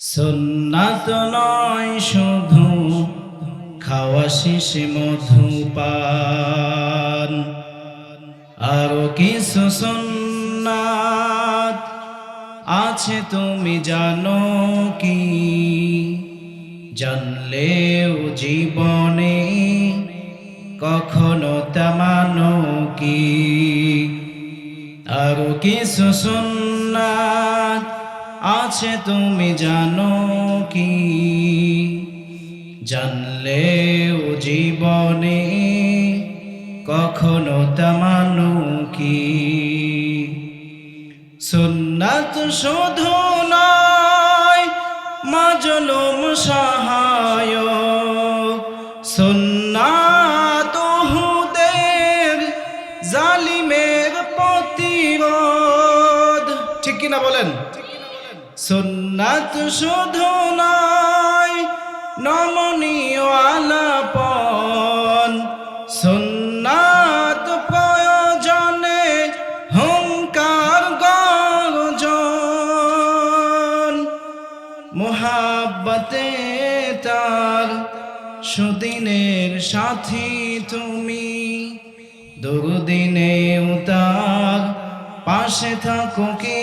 সুন্নাত নয় শুধু খাওয়া শেষে মধুপান আরও কিছু সুন্নাত আছে তুমি জানো কি? জানলেও জীবনে কখনো তেমানো কি? আরও কিছু সুন্নাত আছে তুমি জানো কি? জানলেও জীবনে কখনো তেমানো কি? সুন্নাত শুধু নয় মাজলুম সহায় সুন্নাত হুদের জালিমের প্রতিরোধ। ঠিক কিনা বলেন? সুন্নাত শুধু নয় নমনীয় আলাপন সুন্নাত প্রয়োজনে হুঙ্কার গর্জন। মোহাব্বতে তার সুদিনের সাথী তুমি। দুর্দিনেও তার পাশে থাকো কি?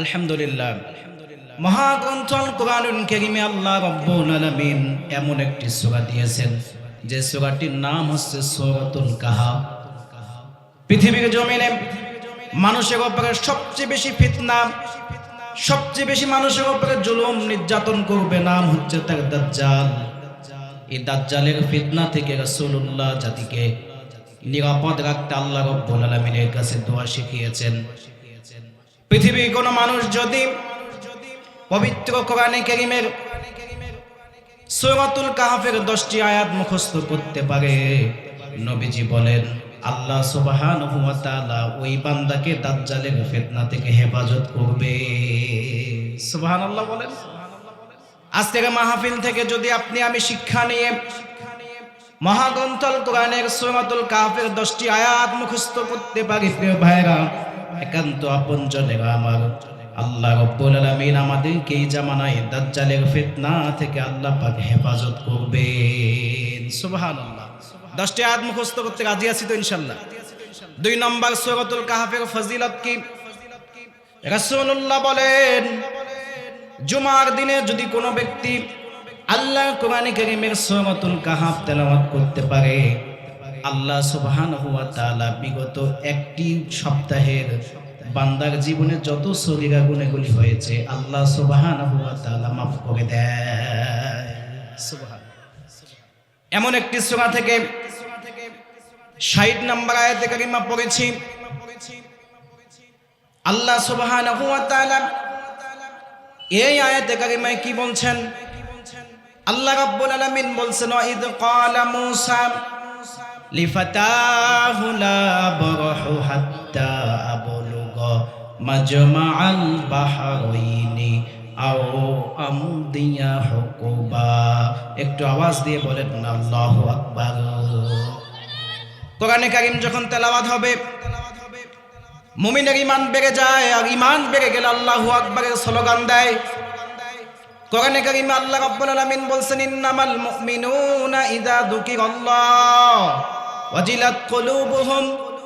আলহামদুলিল্লাহ। মহাগ্রন্থল কোরআনুল কারীমে আল্লাহ রাব্বুল আলামিন এমন একটি সূরা দিয়েছেন, যে সূরাটির নাম হচ্ছে সূরাতুল কাহাফ। পৃথিবীর জমিনে মানুষের উপরে সবচেয়ে বেশি ফিতনা, সবচেয়ে বেশি মানুষের উপরে জুলুম নির্যাতন করবে নাম হচ্ছে তার দাজ্জাল। এই দাজ্জালের ফিতনা থেকে রাসূলুল্লাহ জাতিকে নিরাপদ রাখতে আল্লাহ রব্বুল আলামিনের কাছে দোয়া শিখিয়েছেন। পৃথিবীর কোনো মানুষ যদি পবিত্র কোরআনে কারীমের সূরাতুল কাহফের দশটি আয়াত মুখস্থ করতে পারে। নবীজি বলেন, আল্লাহ তাআলা ওই বান্দাকে দাজ্জালের ফিতনা থেকে হেফাজত করবে। সুবহানাল্লাহ বলেন। আজকের মাহফিল থেকে যদি আপনি আমি শিক্ষা নিয়ে মহাগ্রন্থল কোরআনের সূরাতুল কাহফের দশটি আয়াত মুখস্থ করতে পারি, প্রিয় ভাইরা একান্ত আপনজনেরা আমার। আল্লাহ রব্বুল আলামিন আমাদেরকে এই জামানায় দাজ্জালের ফিতনা থেকে আল্লাহ পাক হেফাজত সুবহানাল্লাহ। দশটি আয়াত মুখস্থ করতে রাজি আছি তো ইনশাল্লাহ দুই নম্বর সূরাতুল কাহাফের ফজিলত কি? রাসূলুল্লাহ বলেন, জুমার দিনে যদি কোনো ব্যক্তি আল্লাহ কোরআন করিমের সূরাতুল কাহাফ তেলাওয়াত করতে পারে আল্লাহ সুবহানাহু ওয়া তাআলা বিগত একটি সপ্তাহের বান্দার জীবনে যত সগীরা গুণেগুলি হয়েছে, আল্লাহ সুবহানাহু ওয়া তালা মাফ করে দেয়। এমন একটি সূরা থেকে 60 নম্বর আয়াতে কারিমা পড়েছি। আল্লাহ সুবহানাহু ওয়া তালা এই আয়াতে কারিমায় কি বলছেন? আল্লাহ রাব্বুল আলামিন বলছেন ইদ ক্বালা মূসা লিফাতাহু লা আবরাহু হাত্তা আবলুগা মাজমাআল বাহরাইনি আও আমদিয়া হুকুবা একটু আওয়াজ দিয়ে বলেন আল্লাহু আকবার। কোরআনে কারীম যখন তেলাওয়াত হবে, মুমিনের ইমান বেড়ে যায় আর ইমান বেড়ে গেলে আল্লাহু আকবারের স্লোগান দেয় কোরআনে কারিমে আল্লাহ রাব্বুল আলামিন বলছেন, ইন্নামাল মুমিনুনা ইযা যুকিরাল্লাহ ওয়াজিলাত কুলুবুহুম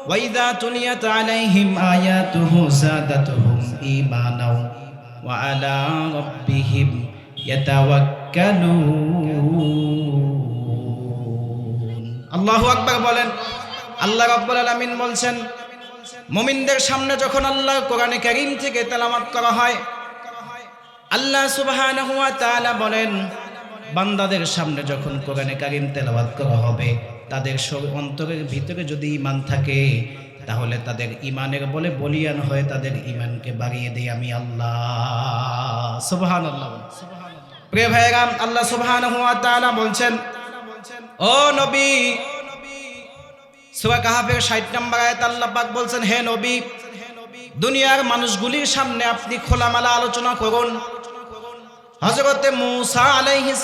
ওয়া ইযা তুলিয়াত আলাইহিম আয়াতুহু যাদাতুহুম ঈমানাও ওয়া আলা রাব্বিহিম ইয়াতাওয়াক্কালুন। আল্লাহু আকবার বলেন। আল্লাহ রাব্বুল আলামিন বলছেন, মুমিনদের সামনে যখন আল্লাহ কোরআনে কারীম থেকে তেলাওয়াত করা হয় আল্লাহ সুবহানাহু হুয়া তাআলা বলেন, বান্দাদের সামনে যখন কোরআনে কারিম তেলাবাদ করা হবে, তাদের সব অন্তরের ভিতরে যদি ইমান থাকে, তাহলে তাদের ইমানের বলে বলিয়ান হয়ে তাদের ইমানকে বাড়িয়ে দেই আমি আল্লাহ। সুবহান আল্লাহ প্রিয় ভাইরাম আল্লাহ সুবহান বলছেন, ও নবী, সুরা কাহাফের ষাট নম্বর আয়াত আল্লাহ পাক বলছেন, হে নবী, দুনিয়ার মানুষগুলির সামনে আপনি খোলামেলা আলোচনা করুন। হজরতে মুসা আলাইহিস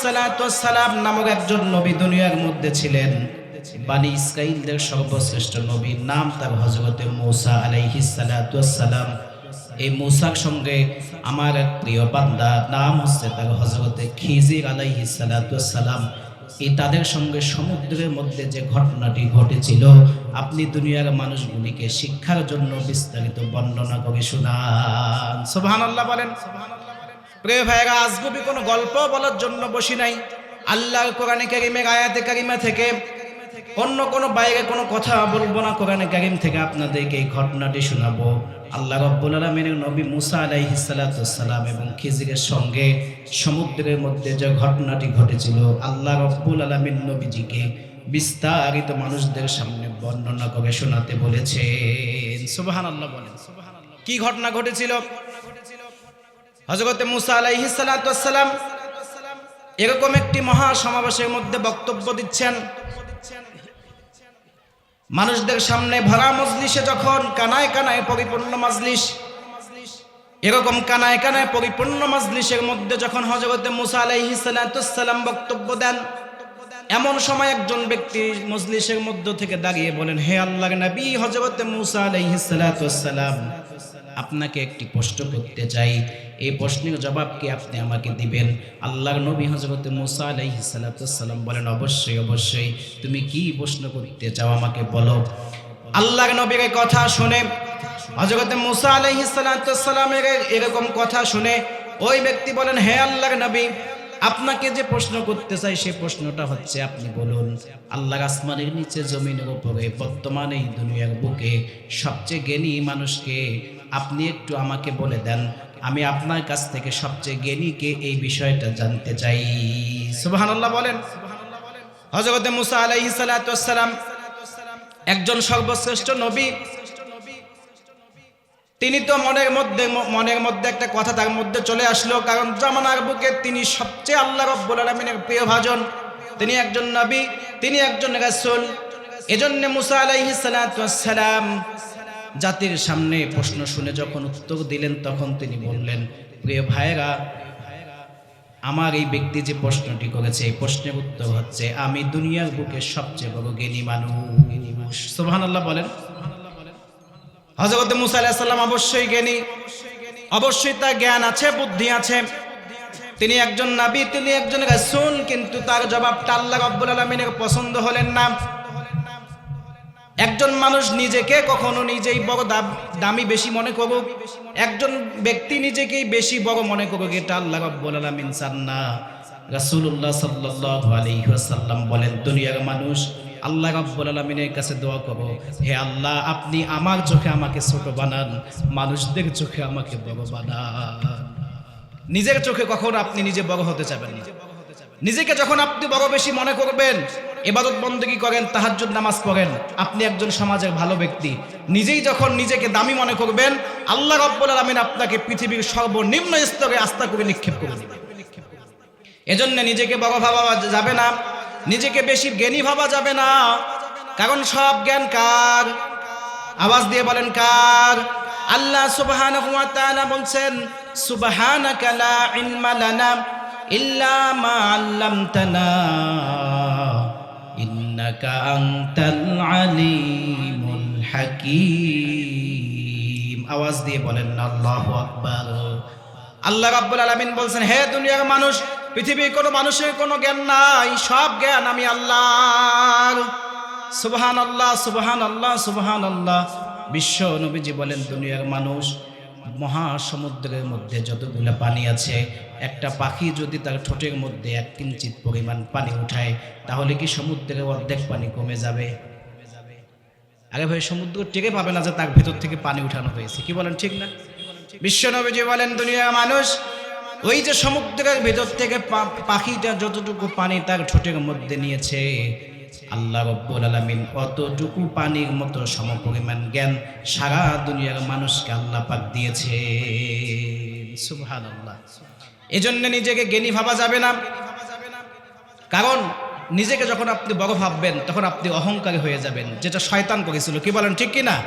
সালাম নামক একজন নবী দুনিয়ার মধ্যে ছিলেন। বানি ইসরাইলদের সর্বশ্রেষ্ঠ নবীর নাম তার হজরতে মুসা আলাইহিস সালাম। এই মুসার সঙ্গে আমার এক প্রিয় বান্দা, নাম হচ্ছে তার হজরতে খিজির আলাইহিস সালাম। এই তাদের সঙ্গে সমুদ্রের মধ্যে যে ঘটনাটি ঘটেছিল, আপনি দুনিয়ার মানুষগুলিকে শিক্ষার জন্য বিস্তারিত বর্ণনা করে শোনান। সুবহানাল্লাহ বলেন। প্রিয় ভাইরা আজগুবি কোনো গল্প বলার জন্য বসি নাই। আল্লাহর কোরআনে কারিমের আয়াতে কারিমা থেকে অন্য কোনো বাইরে কোনো কথা বলব না কোরআনে কারিম থেকে আপনাদেরকে এই ঘটনাটি শোনাবো। আল্লাহ রব্বুল আলমিনের নবী মুসা আলাইহিস সালাম এবং খিজিরের সঙ্গে সমুদ্রের মধ্যে যে ঘটনাটি ঘটেছিল, আল্লাহ রব্বুল আলমিন নবীজিকে বিস্তারিত মানুষদের সামনে বর্ণনা করে শোনাতে বলেছেন। সুবাহান আল্লাহ বলেন। কি ঘটনা ঘটেছিল? হজরতে মুসা আলাইহিস সালাম এরকম একটি মহা সমাবেশের মধ্যে বক্তব্য দিচ্ছেন। মানুষদের সামনে ভরা মজলিসে যখন কানায় কানায় পরিপূর্ণ মজলিস, এরকম কানায় কানায় পরিপূর্ণ মজলিসের মধ্যে যখন হজরতে মুসা আলাইহিসালাম বক্তব্য দেন, এমন সময় একজন ব্যক্তি মজলিসের মধ্য থেকে দাঁড়িয়ে বলেন, হে আল্লাহ নবী হজরতে মুসা আলাইহিসালাম আপনাকে একটি প্রশ্ন করতে চাই। এই প্রশ্নের জবাব কি আপনি আমাকে দিবেন? আল্লাহর নবী হজরত মুসা আলাইহি সালাতাম বলেন, অবশ্যই অবশ্যই। তুমি কি প্রশ্ন করতে চাও আমাকে বলো। আল্লাহর নবীর কথা শুনে হজরত মুসা আলাইহি সালাতামের এরকম কথা শুনে ওই ব্যক্তি বলেন, হে আল্লাহ নবী আপনাকে যে প্রশ্ন করতে চাই, সে প্রশ্নটা হচ্ছে, আপনি বলুন আল্লাহ আসমানের নিচে, জমিনের উপরে, বর্তমানে দুনিয়ার বুকে সবচেয়ে জ্ঞানী মানুষকে আপনি একটু আমাকে বলে দেন। আমি আপনার কাছ থেকে সবচেয়ে জ্ঞানীকে এই বিষয়টা জানতে চাই। সুবহানাল্লাহ বলেন। হযরত মুসা আলাইহিস সালাম একজন সর্বশ্রেষ্ঠ নবী। তিনি তো মনের মধ্যে মনের মধ্যে একটা কথা তার মধ্যে চলে আসলো, কারণ জামানার বুকে তিনি সবচেয়ে আল্লাহ রব্বুল আলমিনের প্রিয় ভাজন। তিনি একজন নবী, তিনি একজন রাসূল। এজন্য মুসা আলাইহিস সালাম জাতির সামনে প্রশ্ন শুনে যখন উত্তর দিলেন, তখন তিনি বললেন, প্রিয় ভাইরা আমার এই ব্যক্তি যে প্রশ্নটি করেছে, এই প্রশ্নের উত্তর হচ্ছে, আমি দুনিয়ার বুকে সবচেয়ে বড় জ্ঞানী মানুষ। সোহান আল্লাহ বলেন। হজরত মুসা আলাহিসাল্লাম অবশ্যই জ্ঞানী। অবশ্যই তার জ্ঞান আছে, বুদ্ধি আছে। তিনি একজন নাবি, তিনি একজন রাসূল, কিন্তু তার জবাবটা আল্লাহ রব্বুল আলমিনের পছন্দ হলেন না। একজন মানুষ নিজেকে কখনো নিজেই বড় দামি বেশি মনে করুক। একজন ব্যক্তি নিজেকেই বেশি বড় মনে করুক, এটা আল্লাহ রব্বুল আলামিন চান না। রাসূলুল্লাহ সাল্লাল্লাহু আলাইহি ওয়াসাল্লাম বলেন, দুনিয়ার মানুষ আল্লাহ রব্বুল আলামিনের কাছে দোয়া করো হে আল্লাহ, আপনি আমার চোখে আমাকে ছোট বানান, মানুষদের চোখে আমাকে বড় বানান। নিজের চোখে কখন আপনি নিজে বড় হতে চাবেন না। নিজেকে যখন আপনি বড় বেশি মনে করবেন, এবাদত বন্দী করেন, তাহাজ্জুদ নামাজ পড়েন, আপনি একজন সমাজের ভালো ব্যক্তি। নিজেই যখন নিজেকে দামি মনে করবেন, আল্লাহ রব্বুল আলমিন আপনাকে পৃথিবীর সর্বনিম্ন স্তরে আস্থা করে নিক্ষেপ করে দেবেন। এজন্য নিজেকে বড় ভাবা যাবে না। নিজেকে বেশি জ্ঞানী ভাবা যাবে না। কারণ সব জ্ঞান কার? আওয়াজ দিয়ে বলেন কার? আল্লাহ তাআলা বলছেন, সুবহানাকা লা ইলমা লানা ইল্লা মা আল্লামতানা, ইন্নাকা আনতাল আলিমুল হাকীম। আওয়াজ দিয়ে বলেন আল্লাহু আকবার। আল্লাহ রাব্বুল আলামিন বলছেন, হে দুনিয়ার মানুষ পৃথিবীর কোনো মানুষের কোনো জ্ঞান নাই, সব জ্ঞান আমি আল্লাহর। সুবহান আল্লাহ সুবহান আল্লাহ সুবহান আল্লাহ বিশ্ব নবীজি বলেন, দুনিয়ার মানুষ মহাসমুদ্রের মধ্যে যতগুলো পানি আছে, একটা পাখি যদি তার ঠোঁটের মধ্যে এক কিঞ্চিত পরিমাণ পানি উঠায়, তাহলে কি সমুদ্রের অর্ধেক পানি কমে যাবে? আরে ভাই, সমুদ্র টেকে পাবে না যে তার ভেতর থেকে পানি উঠানো হয়েছে, কি বলেন ঠিক না? বিশ্বনবীজি বলেন, দুনিয়ার মানুষ ওই যে সমুদ্রের ভেতর থেকে পাখিটা যতটুকু পানি তার ঠোঁটের মধ্যে নিয়েছে। আল্লাহ রব্বুল আলামিন অতটুকু পানির মতো সমপরিমাণ জ্ঞান সারা দুনিয়ার মানুষকে আল্লাহ পাক দিয়েছে। সুবহানাল্লাহ। এজন্য নিজেকে জ্ঞানী ভাবা যাবে না। কারণ নিজেকে যখন আপনি বড় ভাববেন, তখন আপনি অহংকারী হয়ে যাবেন, যেটা শয়তান করেছিল। কি বলেন, ঠিক কি না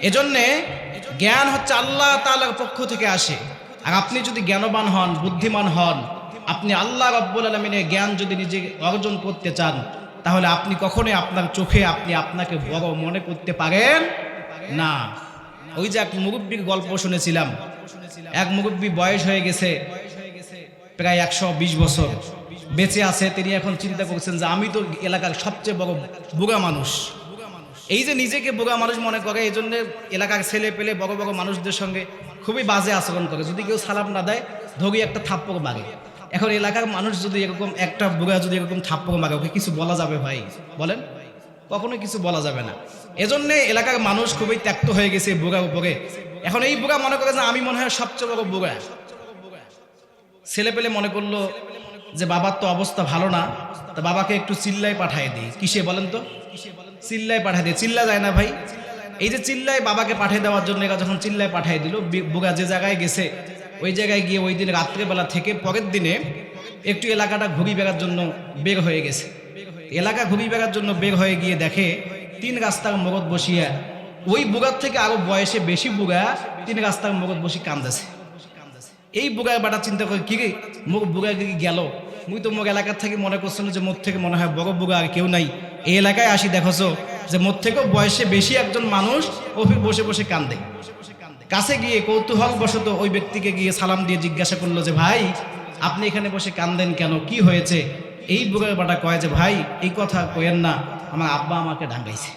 এজন্যে জ্ঞান হচ্ছে আল্লাহ তাআলার পক্ষ থেকে আসে। আর আপনি যদি জ্ঞানবান হন, বুদ্ধিমান হন, আপনি আল্লাহ রব্বুল আলমিনের জ্ঞান যদি নিজে অর্জন করতে চান, তাহলে আপনি কখনোই আপনার চোখে আপনি আপনাকে বড় মনে করতে পারেন না। ওই যে এক মুরব্বীর গল্প শুনেছিলাম। এক মুরব্বী বয়স হয়ে গেছে, প্রায় একশো বিশ বছর। বেঁচে আছে, তিনি এখন চিন্তা করছেন যে আমি তো এলাকার সবচেয়ে বড় বুড়া মানুষ। এই যে নিজেকে বোগা মানুষ মনে করে এই জন্য এলাকার ছেলে পেলে বড় বড় মানুষদের সঙ্গে খুবই বাজে আচরণ করে। যদি কেউ সালাম না দেয় ধরি একটা থাপ্পড় মারে। এখন এলাকার মানুষ যদি এরকম একটা বুড়া যদি এরকম থাপ্পড় মারে, ওকে কিছু বলা যাবে ভাই? বলেন। কখনো কিছু বলা যাবে না। এজন্যে এলাকার মানুষ খুবই ত্যক্ত হয়ে গেছে বুড়ার উপরে। এখন এই বুড়া মনে করে যে আমি মনে হয় সবচেয়ে বড় বুড়া। ছেলে পেলে মনে করল যে বাবার তো অবস্থা ভালো না, তা বাবাকে একটু চিল্লায় পাঠিয়ে দিই কিসে বলেন তো? চিল্লায় পাঠিয়ে দিই চিল্লা যায় না ভাই। এই যে চিল্লায় বাবাকে পাঠিয়ে দেওয়ার জন্য এরা যখন চিল্লায় পাঠিয়ে দিল বুগা যে জায়গায় গেছে, ওই জায়গায় গিয়ে ওই দিন রাত্রেবেলা থেকে পরের দিনে একটু এলাকাটা ঘুরি বেড়ার জন্য বের হয়ে গেছে। এলাকা ঘুরি বেড়ার জন্য বের হয়ে গিয়ে দেখে তিন রাস্তার মরদ বসিয়া, ওই বুগার থেকে আরও বয়সে বেশি বুগা তিন রাস্তার মরদ বসি কান্দাছে এই বুগার বাটা চিন্তা করে কি মুখ বুগায় কি গেল? মুই তো মোর এলাকার থেকে মনে করছিল যে মোর থেকে মনে হয় বড় বুগা আর কেউ নাই। এই এলাকায় আসি দেখছ যে মোর থেকেও বয়সে বেশি একজন মানুষ অফিস বসে বসে কান্দে। কাছে গিয়ে কৌতূহল বশত ওই ব্যক্তিকে গিয়ে সালাম দিয়ে জিজ্ঞাসা করল যে, ভাই, আপনি এখানে বসে কান্দেন কেন? কি হয়েছে? এই বুগায় বাটা কয় যে, ভাই, এই কথা কয়েন না, আমার আব্বা আমাকে ডাঙ্গাইছে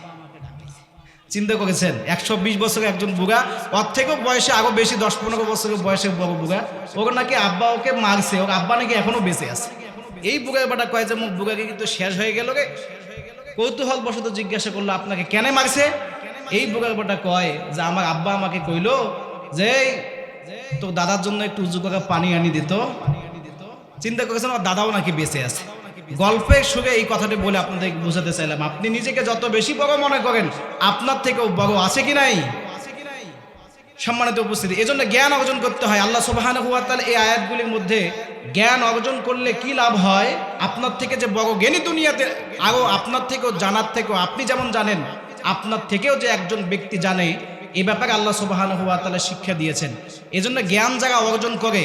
চিন্তা করেছেন, একশো বিশ বছরের একজন বুগা ওর থেকেও বয়সে আরও বেশি, দশ পনেরো বছরের বয়সে বুগা ওকে নাকি আব্বা ওকে মারছে, ওর আব্বা নাকি এখনও বেঁচে আছে। এই বুগার বাটা কয় যে, মুখ বুগাকে কিন্তু শেষ হয়ে গেল রে। কৌতূহল বশত জিজ্ঞাসা করল, আপনাকে কেন মারছে? এই প্রকল্পটা কয় যে আমার আব্বা আমাকে কইল যে তো দাদার জন্য একটু উজু করে পানি আনি দিত চিন্তা করেছেন, আমার দাদাও নাকি বেঁচে আছে। গল্পের সুরে এই কথাটি বলে আপনাদের বোঝাতে চাইলাম। আপনি নিজেকে যত বেশি বড় মনে করেন, আপনার থেকেও বড় আছে কি নাই? সম্মানিত উপস্থিতি। এজন্য জ্ঞান অর্জন করতে হয়। আল্লাহ সুবাহান এই আয়াতগুলির মধ্যে জ্ঞান অর্জন করলে কি লাভ হয়? আপনার থেকে যে বড় জ্ঞানী দুনিয়াতে আরও আপনার থেকেও, জানার থেকেও, আপনি যেমন জানেন, আপনার থেকেও যে একজন ব্যক্তি জানে, এ ব্যাপারে আল্লাহ সুবাহান হুয়া তালা শিক্ষা দিয়েছেন। এজন্য জ্ঞান যারা অর্জন করে,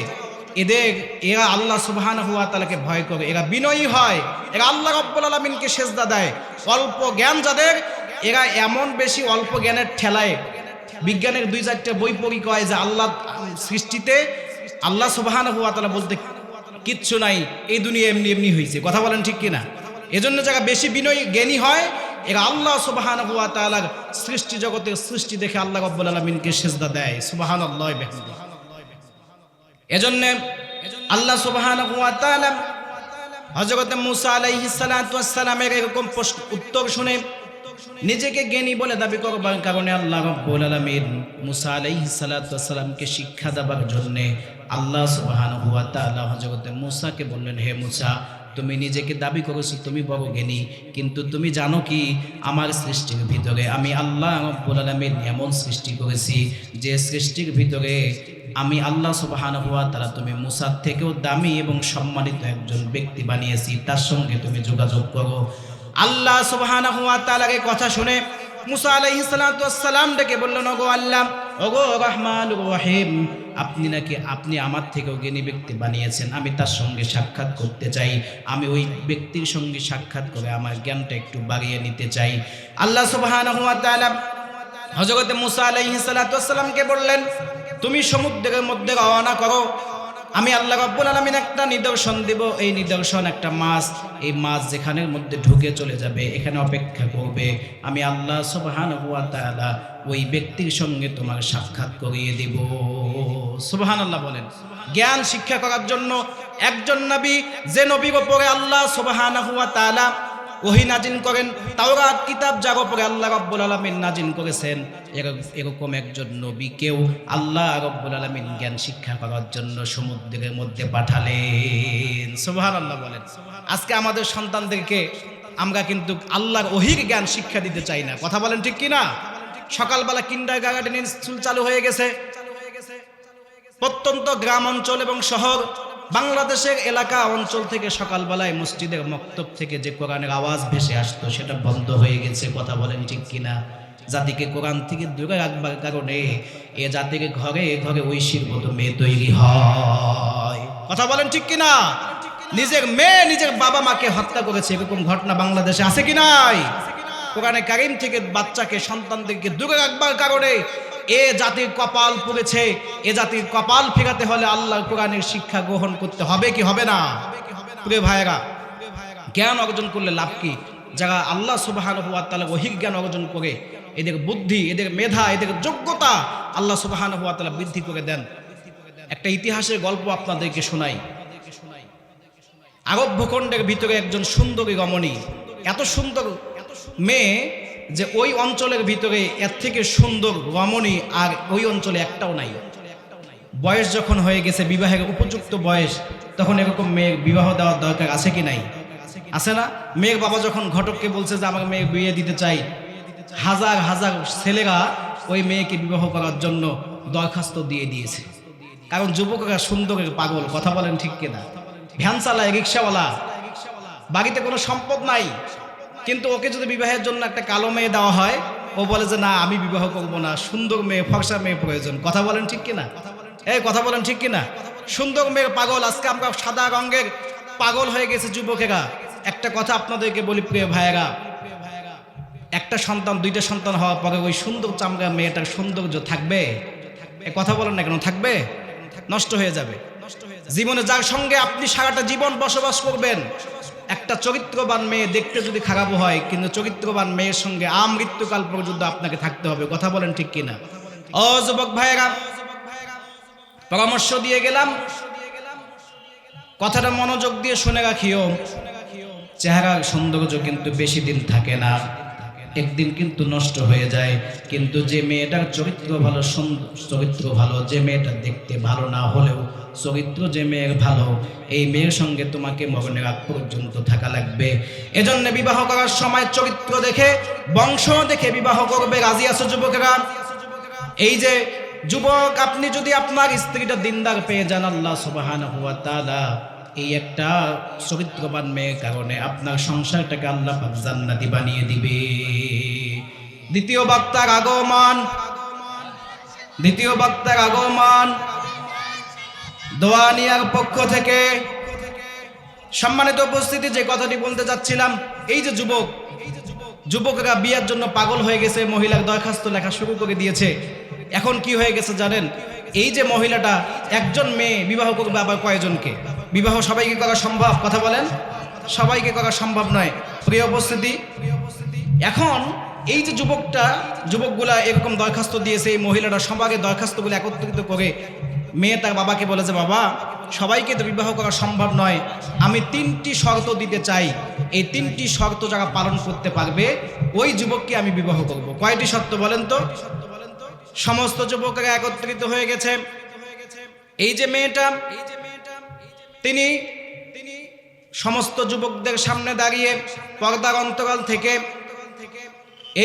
এদের, এরা আল্লাহ সুবহান হুয়া তালাকে ভয় করে। এরা বিনয়ী হয়। এরা আল্লাহ রব্বুল আলমিনকে সেজদা দেয়। অল্প জ্ঞান যাদের, এরা এমন বেশি অল্প জ্ঞানের ঠেলায় বিজ্ঞানের দুই চারটে বই পড়ি কয় যে আল্লাহ সৃষ্টিতে আল্লাহ সুবহান হুয়া তালা বলতে কিচ্ছু নাই, এই দুনিয়া এমনি এমনি হয়েছে কথা বলেন ঠিক কিনা? এজন্য যারা বেশি বিনয়ী জ্ঞানী হয়, এরা আল্লাহ সুবাহান হুয়া তালার সৃষ্টি জগতের সৃষ্টি দেখে আল্লাহ রব্বুল আলমিনকে সেজদা দেয়। সুবাহান আল্লাহ বেহমদি। এজন্য আল্লাহ সুবহান হজরত মুসা আলাইহিস সালাতু ওয়াস সালামের এরকম প্রশ্ন- উত্তর শুনে নিজেকে জ্ঞানী বলে দাবি করবার কারণে আল্লাহ রব্বুল আলামিন মুসা আলাইহিস সালাতু ওয়াস সালামকে শিক্ষা দেবার জন্য আল্লাহ সুবহানাহু ওয়া তাআলা হযরত মুসাকে বললেন, হে মুসা, তুমি নিজেকে দাবি করেছ, তুমি বড় জ্ঞানী, কিন্তু তুমি জানো কি? আমার সৃষ্টির ভিতরে আমি আল্লাহ রব্বুল আলামিন এমন সৃষ্টি করেছি, যে সৃষ্টির ভিতরে আমি আল্লাহ সুবাহান হুয়া তারা তুমি মুসার থেকেও দামি এবং সম্মানিত একজন ব্যক্তি বানিয়েছি। তার সঙ্গে তুমি যোগাযোগ করো। আল্লাহ সুবাহান হুয়া তালাকে কথা শুনে মুসা আলাইহি সালাম ডেকে বললেন, ওগো আল্লাহ, ওগো রহমান রহিম, আপনি নাকি, আপনি আমার থেকেও জ্ঞানী ব্যক্তি বানিয়েছেন। আমি তার সঙ্গে সাক্ষাৎ করতে চাই। আমি ওই ব্যক্তির সঙ্গে সাক্ষাৎ করে আমার জ্ঞানটা একটু বাড়িয়ে নিতে চাই। আল্লাহ সুবাহান হুয়া তালা হজরত মুসা আলাইহি সালাতামকে বললেন, তুমি সমুদ্রের মধ্যে রওনা করো। আমি আল্লাহ রাব্বুল আলামিন একটা নিদর্শন দিব। এই নিদর্শন একটা মাছ। এই মাছ যেখানের মধ্যে ঢুকে চলে যাবে, এখানে অপেক্ষা করবে। আমি আল্লাহ সুবহানাহু ওয়া তাআলা ওই ব্যক্তির সঙ্গে তোমার সাক্ষাৎ করিয়ে দিব। সুবহানাল্লাহ বলেন। জ্ঞান শিক্ষা করার জন্য একজন নবী, যে নবীর ওপরে আল্লাহ সুবহানাহু ওয়া তাআলা ওহি নাজিন করেন, তাওরাত কিতাব যার উপরে আল্লাহ রব্বুল আলমিন নাজিন করেছেন। এরক- এরকম একজন নবীকেও আল্লাহ রব্বুল আলমিন জ্ঞান শিক্ষা করার জন্য সমুদ্রের মধ্যে পাঠালেন। সুবহান আল্লাহ বলেন। আজকে আমাদের সন্তানদেরকে আমরা কিন্তু আল্লাহর অহির জ্ঞান শিক্ষা দিতে চাই না। কথা বলেন ঠিক কিনা? সকালবেলা কিন্ডার গার্ডেন স্কুল চালু হয়ে গেছে। প্রত্যন্ত গ্রাম অঞ্চল এবং শহর বাংলাদেশের এলাকা অঞ্চল থেকে সকালবেলায় মসজিদের মক্তব থেকে যে কোরআনের আওয়াজ ভেসে আসতো, সেটা বন্ধ হয়ে গেছে। কথা বলেন ঠিক কিনা? জাতিকে কোরআন থেকে দূরে রাখবার কারণে এ জাতিকে ঘরে ঘরে ঐশীর মতো মেয়ে তৈরি হয়। কথা বলেন ঠিক কিনা? নিজের মেয়ে নিজের বাবা মাকে হত্যা করেছে, এরকম ঘটনা বাংলাদেশে আছে কি নাই? কোরআনে কারিম থেকে বাচ্চাকে, সন্তানদেরকে দূরে রাখবার কারণে এ জাতির কপাল পড়েছে এ জাতির কপাল ফেরাতে হলে আল্লাহ কোরআনের শিক্ষা গ্রহণ করতে হবে কি হবে না? প্রিয় ভাইয়েরা, জ্ঞান অর্জন করলে লাভ কি? যারা আল্লাহ সুবাহান তালা অহিক জ্ঞান অর্জন করে, এদের বুদ্ধি, এদের মেধা, এদের যোগ্যতা আল্লাহ সুবাহান তালা বৃদ্ধি করে দেন। একটা ইতিহাসের গল্প আপনাদেরকে শোনাই। আরব ভূখণ্ডের ভিতরে একজন সুন্দরী রমণী, এত সুন্দর মেয়ে যে ওই অঞ্চলের ভিতরে এর থেকে সুন্দর রমণী আর ওই অঞ্চলে একটাও নাই। বয়স যখন হয়ে গেছে, বিবাহের উপযুক্ত বয়স, তখন এরকম মেয়ের বিবাহ দেওয়ার দরকার আছে কি নাই? আছে না? মেয়ের বাবা যখন ঘটককে বলছে যে আমার মেয়ে বিয়ে দিতে চাই। হাজার হাজার ছেলেরা ওই মেয়েকে বিবাহ করার জন্য দরখাস্ত দিয়ে দিয়েছে। কারণ যুবকরা সুন্দরের পাগল, কথা বলেন ঠিক কিনা? ভ্যান চালায়, রিক্সাওয়ালা। বাড়িতে কোনো সম্পদ নাই। কিন্তু ওকে যদি বিবাহের জন্য একটা কালো মেয়ে দেওয়া হয়, ও বলে যে, না, আমি বিবাহ করব না। সুন্দর মেয়ে ফর্সা মেয়ে প্রয়োজন। কথা বলেন ঠিক কিনা? এই, কথা বলেন ঠিক কিনা? সুন্দর মেয়ের পাগল, আজকে আমরা সাদা রঙের পাগল হয়ে গেছে যুবকেরা। একটা কথা আপনাদেরকে বলি, প্রিয় ভাইয়েরা। একটা সন্তান, দুইটা সন্তান হওয়ার পরে ওই সুন্দর চামড়া মেয়েটার সৌন্দর্য থাকবে? এ কথা বলেন না কেন? থাকবে? নষ্ট হয়ে যাবে। জীবনে যার সঙ্গে আপনি সারাটা জীবন বসবাস করবেন একটা চরিত্রবান মেয়ে দেখতে যদি খারাপ হয়, কিন্তু চরিত্রবান মেয়ের সঙ্গে আমৃত্যুকাল পর্যন্ত আপনাকে থাকতে হবে। কথা বলেন ঠিক কিনা? ও যুবক ভাইয়েরা, পরামর্শ দিয়ে গেলাম। কথাটা মনোযোগ দিয়ে শুনে রাখিও। চেহারার সৌন্দর্য কিন্তু বেশি দিন থাকে না। একদিন কিন্তু নষ্ট হয়ে যায়। কিন্তু যে মেয়েটার চরিত্র ভালো চরিত্র ভালো, যে মেয়েটা দেখতে ভালো না হলেও চরিত্র যে মেয়ের ভালো, এই মেয়ের সঙ্গে তোমাকে মরণের আগ পর্যন্ত থাকা লাগবে। এজন্য বিবাহ করার সময় চরিত্র দেখে, বংশ দেখে বিবাহ করবে। রাজি আছো যুবকেরা? এই যে যুবক, আপনি যদি আপনার স্ত্রীটা দিনদার পেয়ে যান আল্লাহ ওয়া তাআলা এই একটা চরিত্রবান মেয়ের কারণে আপনার সংসারটাকে আল্লাহ জান্নাতি বানিয়ে দিবে। দ্বিতীয় বক্তার আগমন। দ্বিতীয় বক্তার আগমন। দোয়ানিয়ার পক্ষ থেকে সম্মানিত উপস্থিতি, যে কথাটি বলতে যাচ্ছিলাম এই যে যুবক, যুবকরা বিয়ের জন্য পাগল হয়ে গেছে, মহিলার দরখাস্ত লেখা শুরু করে দিয়েছে। এখন কি হয়ে গেছে জানেন? এই যে মহিলাটা একজন মেয়ে বিবাহ করবে আবার কয়জনকে? বিবাহ সবাইকে করা সম্ভব? কথা বলেন। সবাইকে করা সম্ভব নয়। প্রিয় উপস্থিতি, এখন এই যে যুবকটা, যুবকগুলা এরকম দরখাস্ত দিয়েছে, এই মহিলাটা সবাইকে দরখাস্তগুলো একত্রিত করে মেয়ে তার বাবাকে বলে যে বাবা, সবাইকে তো বিবাহ করা সম্ভব নয়। আমি তিনটি শর্ত দিতে চাই। এই তিনটি শর্ত যারা পালন করতে পারবে, ওই যুবককে আমি বিবাহ করব। কয়টি শর্ত বলেন তো? সমস্ত যুবকেরা একত্রিত হয়ে গেছে। এই যে মেয়েটা তিনি সমস্ত যুবকদের সামনে দাঁড়িয়ে পর্দার অন্তরাল থেকে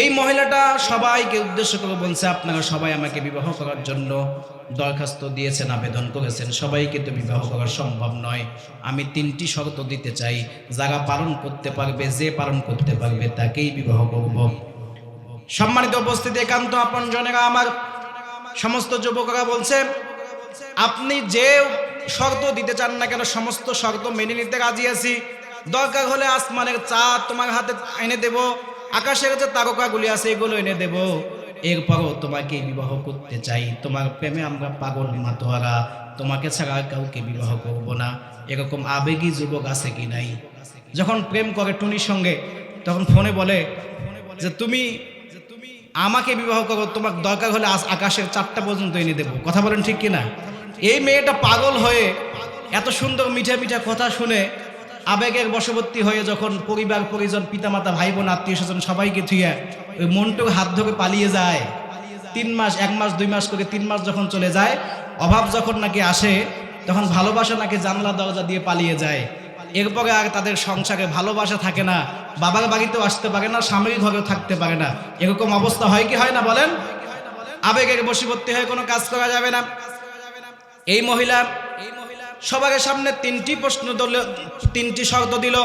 এই মহিলাটা সবাইকে উদ্দেশ্য করে বলছে, আপনারা সবাই আমাকে বিবাহ করার জন্য দরখাস্ত দিয়েছেন, আবেদন করেছেন। সবাইকে তো বিবাহ করা সম্ভব নয়। আমি তিনটি শর্ত দিতে চাই। যারা পালন করতে পারবে, যে পালন করতে পারবে, তাকেই বিবাহ করব। সম্মানিত উপস্থিতি, একান্ত আপন জনেরা আমার সমস্ত যুবকরা বলছে, আপনি যে শর্ত দিতে চান না কেন, সমস্ত শর্ত মেনে নিতে রাজি আছি। দরকার হলে আসমানের চাঁদ তোমার হাতে এনে দেব, আকাশের যে তারকাগুলি আছে এগুলো এনে দেব। এরপরও তোমাকে বিবাহ করতে চাই, তোমার প্রেমে আমরা পাগল মাতোয়ারা, তোমাকে ছাড়া কাউকে বিবাহ করব না। এরকম আবেগী যুবক আছে কি নাই? যখন প্রেম করে টুনির সঙ্গে, তখন ফোনে বলে যে, তুমি আমাকে বিবাহ করো, তোমার দরকার হলে আকাশের চারটা পর্যন্ত এনে দেবো। কথা বলেন ঠিক কিনা? এই মেয়েটা পাগল হয়ে এত সুন্দর মিঠা মিঠা কথা শুনে আবেগের বশবর্তী হয়ে যখন পরিবার, পরিজন, পিতামাতা ভাই বোন আত্মীয় স্বজন সবাইকে থুয়ে ওই মনটুক হাত ধরে পালিয়ে যায়। তিন মাস, এক মাস, দুই মাস করে তিন মাস যখন চলে যায়, অভাব যখন নাকি আসে, তখন ভালোবাসা নাকি জানলা দরজা দিয়ে পালিয়ে যায়। এরপরে আর তাদের সংসারে ভালোবাসা থাকে না, বাবার বাড়িতেও আসতে পারে না, স্বামীর ঘরেও থাকতে পারে না। এরকম অবস্থা হয় কি হয় না বলেন? আবেগের বশীবর্তী হয়ে কোনো কাজ করা যাবে না। এই মহিলা সবার সামনে তিনটি প্রশ্ন দিল তিনটি শর্ত দিল।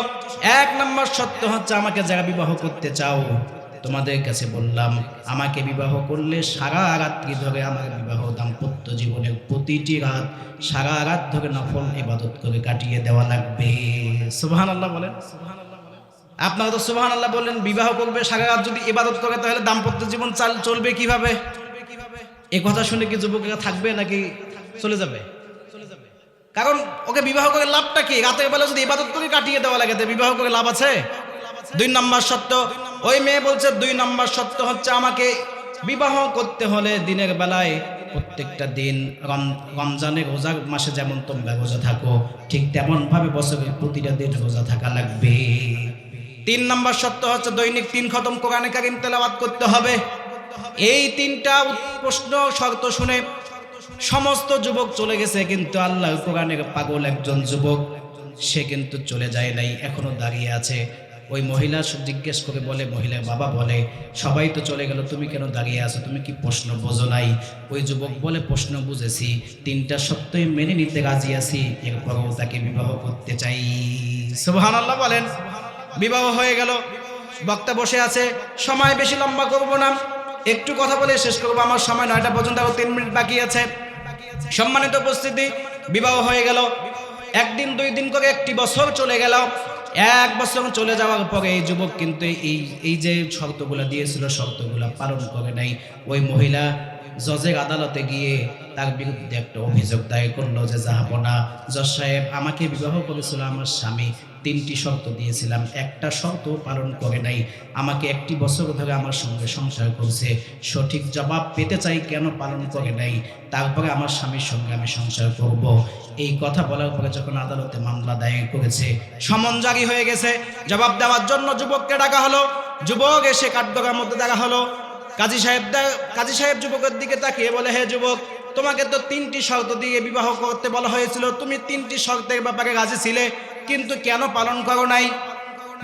এক নম্বর সত্য হচ্ছে, আমাকে যারা বিবাহ করতে চাও, তোমাদের কাছে বললাম, আমাকে বিবাহ করলে সারা রাত্রি ধরে আমার বিবাহ দাম্পত্য জীবনের প্রতিটি রাত সারা রাত ধরে নফল ইবাদত করে কাটিয়ে দেওয়া লাগবে? সুবহান আল্লাহ বলেন। আপনারা তো সুবহান আল্লাহ বললেন, বিবাহ করবে সারা রাত যদি ইবাদত করে, তাহলে দাম্পত্য জীবন চাল, চলবে কীভাবে? এই কথা শুনে কি যুবকেরা থাকবে নাকি চলে যাবে। কারণ ওকে বিবাহ করে লাভটা কি? রাতের বেলা যদি ইবাদত করে কাটিয়ে দেওয়া লাগে বিবাহ করে লাভ আছে? দুই নম্বর সত্য ওই মেয়ে বলছে, দুই নম্বর সত্য হচ্ছে আমাকে বিবাহ করতে হলে দিনের বেলায় প্রত্যেকটা দিন রম- রমজানের রোজা মাসে যেমন তোমরা রোজা থাকো, ঠিক তেমন ভাবে বছরের প্রতিটা দিন রোজা থাকা লাগবে। তিন নম্বর সত্য হচ্ছে দৈনিক তিন খতম কোরআনে কারিম তেলাওয়াত করতে হবে। এই তিনটা প্রশ্ন শর্ত শুনে সমস্ত যুবক চলে গেছে, কিন্তু আল্লাহ কোরআনের পাগল একজন যুবক, সে কিন্তু চলে যায় নাই, এখনও দাঁড়িয়ে আছে। ওই মহিলা জিজ্ঞেস করে বলে, মহিলার বাবা বলে, সবাই তো চলে গেল, তুমি কেন দাঁড়িয়ে আছো? তুমি কি প্রশ্ন বোঝো নাই? ওই যুবক বলে, প্রশ্ন বুঝেছি, তিনটা সত্যই মেনে নিতে রাজি আছি, এরপরও তাকে বিবাহ করতে চাই। সুবহান আল্লাহ বলেন, বিবাহ হয়ে গেল, বক্তা বসে আছে, সময় বেশি লম্বা করব না। একটু কথা বলে শেষ করব। আমার সময় নয়টা পর্যন্ত আরও তিন মিনিট বাকি আছে। সম্মানিত উপস্থিতি, বিবাহ হয়ে গেল। একদিন, দুই দিন করে একটি বছর চলে গেল। এক বছর চলে যাওয়ার পরে এই যুবক কিন্তু এই এই যে শর্তগুলো দিয়েছিল, শর্তগুলো পালন করে নাই। ওই মহিলা জজের আদালতে গিয়ে তার বিরুদ্ধে একটা অভিযোগ দায়ের করল যে, যাহাবো না। জজ সাহেব, আমাকে বিবাহ করেছিল আমার স্বামী। তিনটি শর্ত দিয়েছিলাম। একটা শর্ত পালন করে নাই। আমাকে একটি বছর ধরে আমার সঙ্গে সংসার করছে। সঠিক জবাব পেতে চাই কেন পালন করে নাই? তারপরে আমার স্বামীর সঙ্গে আমি সংসার করব। এই কথা বলার পরে যখন আদালতে মামলা দায়ের করেছে সমন জারি হয়ে গেছে। জবাব দেওয়ার জন্য যুবককে ডাকা হলো। যুবক এসে কাঠগড়ার মধ্যে দেখা হলো। কাজী সাহেব কাজী সাহেব যুবকের দিকে তাকিয়ে বলে, হে যুবক, তোমাকে তো তিনটি শর্ত দিয়ে বিবাহ করতে বলা হয়েছিল। তুমি তিনটি শর্তের ব্যাপারে রাজি ছিলে। কিন্তু কেন পালন করো নাই?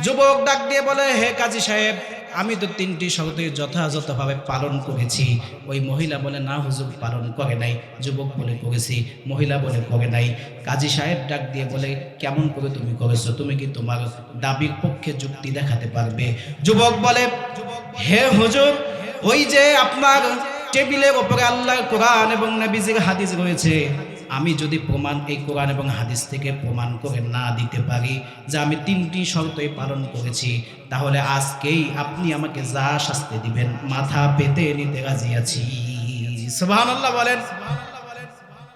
যুবক ডাক দিয়ে বলে, হে কাজী সাহেব, আমি তো তিনটি শর্ত যথাযথভাবে পালন করেছি। ওই মহিলা বলে, না হুজুর, পালন করে নাই। যুবক বলে, করেছি। মহিলা বলে, করে নাই। কাজী সাহেব ডাক দিয়ে বলে, কেমন করে তুমি করেছ? তুমি কি তোমার দাবির পক্ষে যুক্তি দেখাতে পারবে? যুবক বলে, হে হুজুর, ওই যে আপনার টেবিলের ওপরে আল্লাহর কোরআন এবং নবীজির হাদিস রয়েছে আমি যদি প্রমাণ এই কোরআন এবং হাদিস থেকে প্রমাণ করে না দিতে পারি, যে আমি তিনটি শর্তই পালন করেছি, তাহলে আজকেই আপনি আমাকে যা শাস্তি দিবেন, মাথা পেতে নিতে রাজি আছি। সুবহানাল্লাহ বলেন।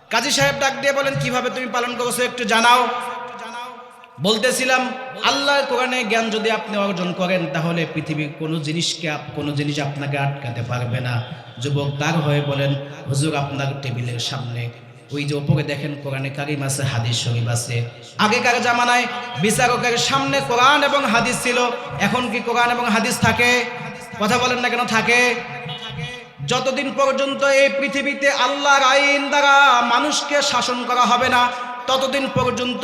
কাজী সাহেব ডাক দিয়ে বলেন, কীভাবে তুমি পালন করেছ একটু জানাও। বলতেছিলাম, আল্লাহর কোরআনে জ্ঞান যদি আপনি অর্জন করেন, তাহলে পৃথিবীর কোনো জিনিসকে কোনো জিনিস আপনাকে আটকাতে পারবে না। যুবক তার হয়ে বলেন, হুজুর, আপনার টেবিলের সামনে ওই যে ওপরে দেখেন কোরআনে কারিম আছে, হাদিস শরীফ আছে। আগেকার জামানায় বিচারকের সামনে কোরআন এবং হাদিস ছিল, এখন কি কোরআন এবং হাদিস থাকে? কথা বলেন না কেন, থাকে? যতদিন পর্যন্ত এই পৃথিবীতে আল্লাহর আইন দ্বারা মানুষকে শাসন করা হবে না, ততদিন পর্যন্ত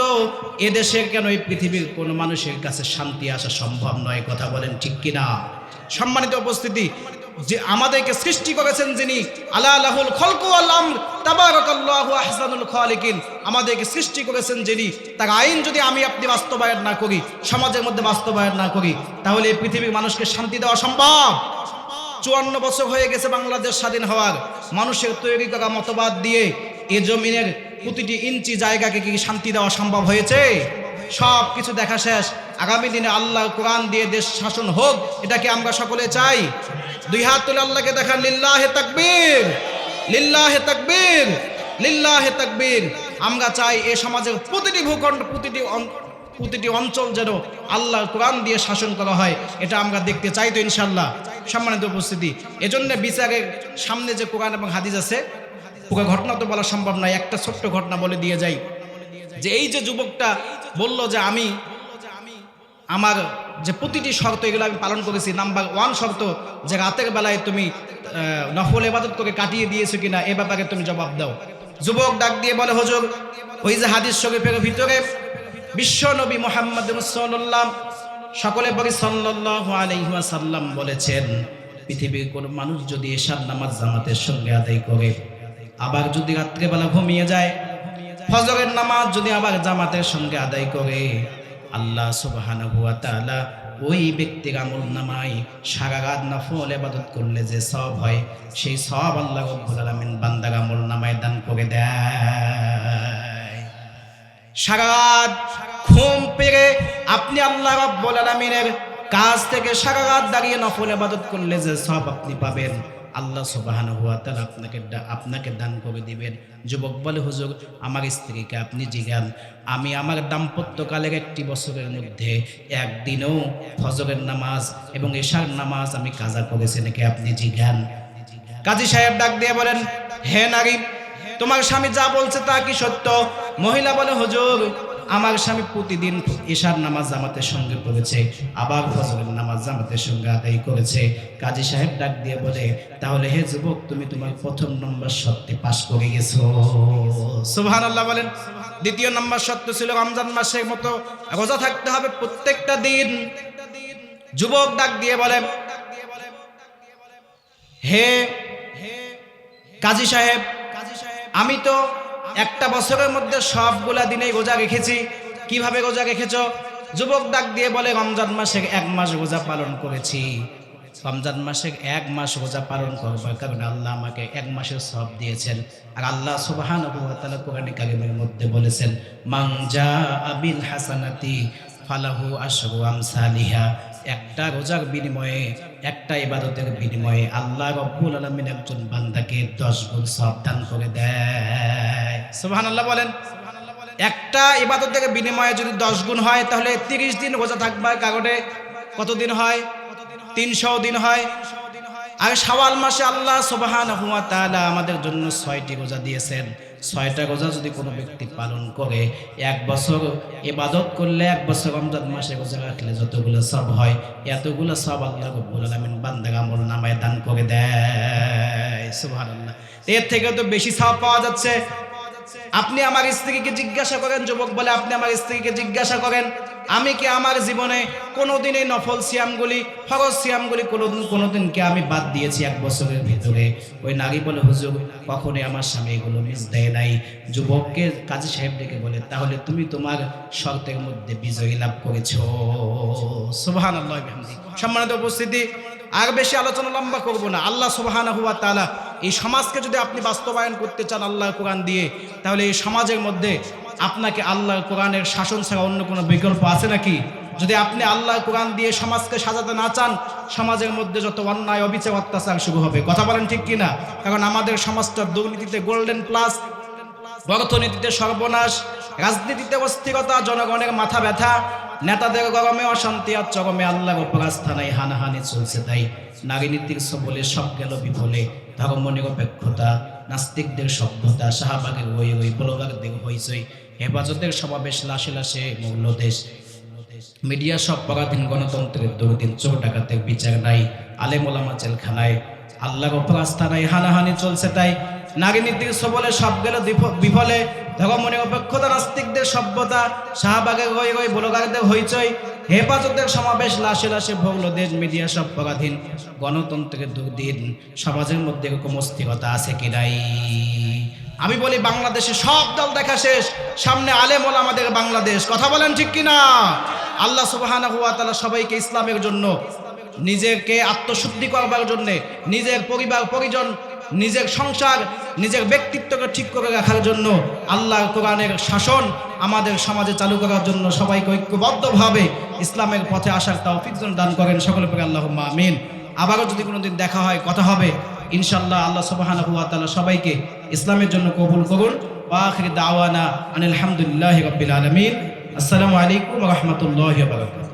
এদেশের কেন এই পৃথিবীর কোনো মানুষের কাছে শান্তি আসা সম্ভব নয়, কথা বলেন ঠিক কিনা? সম্মানিত উপস্থিতি যে আমাদেরকে সৃষ্টি করেছেন যিনি, আল্লাহ খলকু আল্লাম তাবারাকাল্লাহু আহসানুল খালিকিন। আমাদেরকে সৃষ্টি করেছেন যিনি, তার আইন যদি আমি আপনি বাস্তবায়ন না করি, সমাজের মধ্যে বাস্তবায়ন না করি, তাহলে এই পৃথিবীর মানুষকে শান্তি দেওয়া সম্ভব। চুয়ান্ন বছর হয়ে গেছে বাংলাদেশ স্বাধীন হওয়ার। মানুষের তৈরি করা মতবাদ দিয়ে এ জমিনের প্রতিটি ইঞ্চি জায়গাকে কি শান্তি দেওয়া সম্ভব হয়েছে? সব কিছু দেখা শেষ। আগামী দিনে আল্লাহ কোরআন দিয়ে দেশ শাসন হোক, এটাকে আমরা সকলে চাই। দুই হাত তুলে আল্লাহকে দেখান, লিল্লাহে তাকবীর লিল্লাহে তাকবীর লিল্লাহে তাকবীর। আমরা চাই এ সমাজের প্রতিটি ভূখণ্ড, প্রতিটি প্রতিটি অঞ্চল যেন আল্লাহ কোরআন দিয়ে শাসন করা হয়। এটা আমরা দেখতে চাই তো ইনশাল্লাহ সম্মানিত উপস্থিতি, এজন্য বিচারের সামনে যে কোরআন এবং হাদিস আছে পুরো ঘটনা তো বলা সম্ভব নয়, একটা ছোট্ট ঘটনা বলে দিয়ে যাই। যে এই যে যুবকটা বলল যে, আমি, আমার যে প্রতিটি শর্ত এগুলো আমি পালন করেছি। নাম্বার ওয়ান শর্ত, যে রাতের বেলায় তুমি নফল এবাদত করে কাটিয়ে দিয়েছ কিনা, এ ব্যাপারে তুমি জবাব দাও। যুবক ডাক দিয়ে বলে, হজুর, ওই যে হাদিস শরীফের ভিতরে বিশ্ব নবী মোহাম্মদ সাল্লাম সকলে বলি ওয়াসাল্লাম বলেছেন, পৃথিবীর কোন মানুষ যদি এশার নামাজ জামাতের সঙ্গে আদায় করে, আবার যদি রাত্রেবেলা ঘুমিয়ে যায়, ফজরের নামাজ যদি আবার জামাতের সঙ্গে আদায় করে আল্লাহ সুবহানাহু ওয়া তাআলা ওই ব্যক্তির আমল নামায় সারা রাত নফল এবাদত করলে যে সব হয়, সেই সব আল্লাহ রব্বুল আলামিন বান্দার আমল নামায় দান করে দেয়। সারা রাত ঘুম পেরে আপনি আল্লাহ রব্বুল আলামিনের কাজ থেকে সারা রাত দাঁড়িয়ে নফল ইবাদত করলে যে সব আপনি পাবেন। আল্লাহ সুবহানাহু ওয়া তাআলা আপনাকে আপনাকে দান করে দিবেন। যুবক বলে, হুজুর, আমার স্ত্রীকে আপনি জিগান। আমি আমার দাম্পত্যকালের একটি বছরের মধ্যে একদিনও ফজরের নামাজ এবং এশার নামাজ আমি কাজা করেছি নাকি আপনি জিগান? কাজী সাহেব ডাক দিয়ে বলেন, হে নারী, তোমার স্বামী যা বলছে তা কি সত্য? মহিলা বলে, হুজুর আমার স্বামী প্রতিদিন ঈশার নামাজ জামাতের সঙ্গে পড়েছে, আবার ফজরের নামাজ জামাতের সঙ্গে আদায় করেছে। কাজী সাহেব ডাক দিয়ে বলে, তাহলে হে যুবক, তুমি তোমার প্রথম নম্বর সত্যি পাশ করে গেছো। সুবহানাল্লাহ বলেন, দ্বিতীয় নম্বর সত্য ছিল রমজান মাসের মতো রোজা থাকতে হবে প্রত্যেকটা দিন। যুবক ডাক দিয়ে বলে, হে কাজী সাহেব কাজী সাহেব, আমি তো একটা বছরের মধ্যে সবগুলা দিনেই রোজা রেখেছি। কীভাবে রোজা রেখেছ? যুবক ডাক দিয়ে বলে, রমজান মাসে এক মাস রোজা পালন করেছি। রমজান মাসে এক মাস রোজা পালন করবার কারণ আল্লাহ আমাকে এক মাসের সব দিয়েছেন। আর আল্লাহ সুবাহান কোরআনে কালিমের মধ্যে বলেছেন মাংজা আবিল হাসানাতি ফালাহু আশরু আমসালিহা। একটা রোজার বিনিময়ে, একটা ইবাদতের বিনিময়ে আল্লাহ রব্বুল আলমিন একজন বান্দাকে দশ গুণ সব দান করে দেয়। সুবহানাল্লাহ বলেন, একটা ইবাদতের বিনিময়ে যদি দশ গুণ হয়, তাহলে তিরিশ দিন রোজা থাকবার কারণে কতদিন হয়? তিনশো দিন হয়। আর শাওয়াল মাসে আল্লাহ সুবহান হুয়া তালা আমাদের জন্য ছয়টি রোজা দিয়েছেন। ছয়টা রোজা যদি কোনো ব্যক্তি পালন করে, এক বছর এবাদত করলে এক বছর রমজান মাসে রোজা রাখলে যতগুলো সব হয়, এতগুলো সব আল্লাহ রব্বুল আলামিন আমল নামায় দান করে দেয়। সুবহানাল্লাহ। এর থেকে তো বেশি সব পাওয়া যাচ্ছে। আপনি আমার স্ত্রীকে জিজ্ঞাসা করেন, যুবক বলে, আপনি আমার স্ত্রীকে জিজ্ঞাসা করেন, আমি কি আমার জীবনে কোনোদিন এই নফল সিয়ামগুলি, ফরজ সিয়ামগুলি কোনোদিন কোনোদিন কি আমি বাদ দিয়েছি এক বছরের ভিতরে? ওই নারী বলে, হুজুর, কখনোই আমার স্বামী এগুলো মিস দেয় নাই। যুবককে কাজী সাহেব ডেকে বলে, তাহলে তুমি তোমার শর্তের মধ্যে বিজয়ী লাভ করেছ। আল্লাহ সম্মানিত উপস্থিতি, আর বেশি আলোচনা লম্বা করব না। আল্লাহ সুবহান হুয়া তাআলা এই সমাজকে যদি আপনি বাস্তবায়ন করতে চান আল্লাহ কোরআন দিয়ে, তাহলে এই সমাজের মধ্যে আপনাকে আল্লাহ কোরআনের শাসন ছাড়া অন্য কোনো বিকল্প আছে নাকি? যদি আপনি আল্লাহ কোরআন দিয়ে সমাজকে সাজাতে না চান, সমাজের মধ্যে যত অন্যায়, অবিচার, অত্যাচার শুরু হবে। কথা বলেন ঠিক কিনা? কারণ আমাদের সমাজটা দুর্নীতিতে গোল্ডেন প্লাস অর্থনীতিতে সর্বনাশ, রাজনীতিতে অস্থিরতা, জনগণের মাথা ব্যথা, নেতাদের গরমে অশান্তি আর চরমে আল্লাহর উপর হানাহানি চলছে তাই। নারী নীতির সবলে সব গেল বিফলে। ধর্ম নিরপেক্ষতা নাস্তিকদের সভ্যতা, শাহবাগের ওই ওই বলবাগদের হইচই। হেফাজতের সমাবেশ লাশে লাশে মৌলদেশ। মিডিয়া সব পরাধীন গণতন্ত্রের দুর্দিন, চোর ডাকাতের বিচার নাই আলেমোলামা জেলখানায়। আল্লাহর উপর আস্থা নাই হানাহানি চলছে তাই নারী নীতির সবলে সব গেল বিফ- বিফলে। ধর্ম নিরপেক্ষতা নাস্তিকদের সভ্যতা, শাহবাগের হই হই বলগারদের হইচই। হেফাজতের সমাবেশ, লাশে লাশে ভগ্ন দেশ মিডিয়া সব পরাধীন। গণতন্ত্রের দুর্দিন, সমাজের মধ্যে এরকম অস্থিরতা আছে কি নাই? আমি বলি, বাংলাদেশে সব দল দেখা শেষ। সামনে আলেম আলেমল আমাদের বাংলাদেশ। কথা বলেন ঠিক কিনা? আল্লাহ সুবহানাহু ওয়া তাআলা সবাইকে ইসলামের জন্য, নিজেকে আত্মশুদ্ধি করবার জন্য, নিজের পরিবার, পরিজন নিজের সংসার, নিজের ব্যক্তিত্বকে ঠিক করে রাখার জন্য আল্লাহর কোরআনের শাসন আমাদের সমাজে চালু করার জন্য সবাইকে ঐক্যবদ্ধভাবে ইসলামের পথে আসার তৌফিক যেন দান করেন সকলে পরে আল্লাহ আমিন। আবারও যদি কোনোদিন দেখা হয়, কথা হবে ইনশাল্লাহ আল্লাহ সুবহানাহু ওয়া তাআলা সবাইকে ইসলামের জন্য কবুল করুন। ওয়া আখির দাওয়ানা আনিল হামদুলিল্লাহি রাব্বিল আলামিন। আসসালামু আলাইকুম রাহমাতুল্লাহি ওয়া বারাকাতুহু।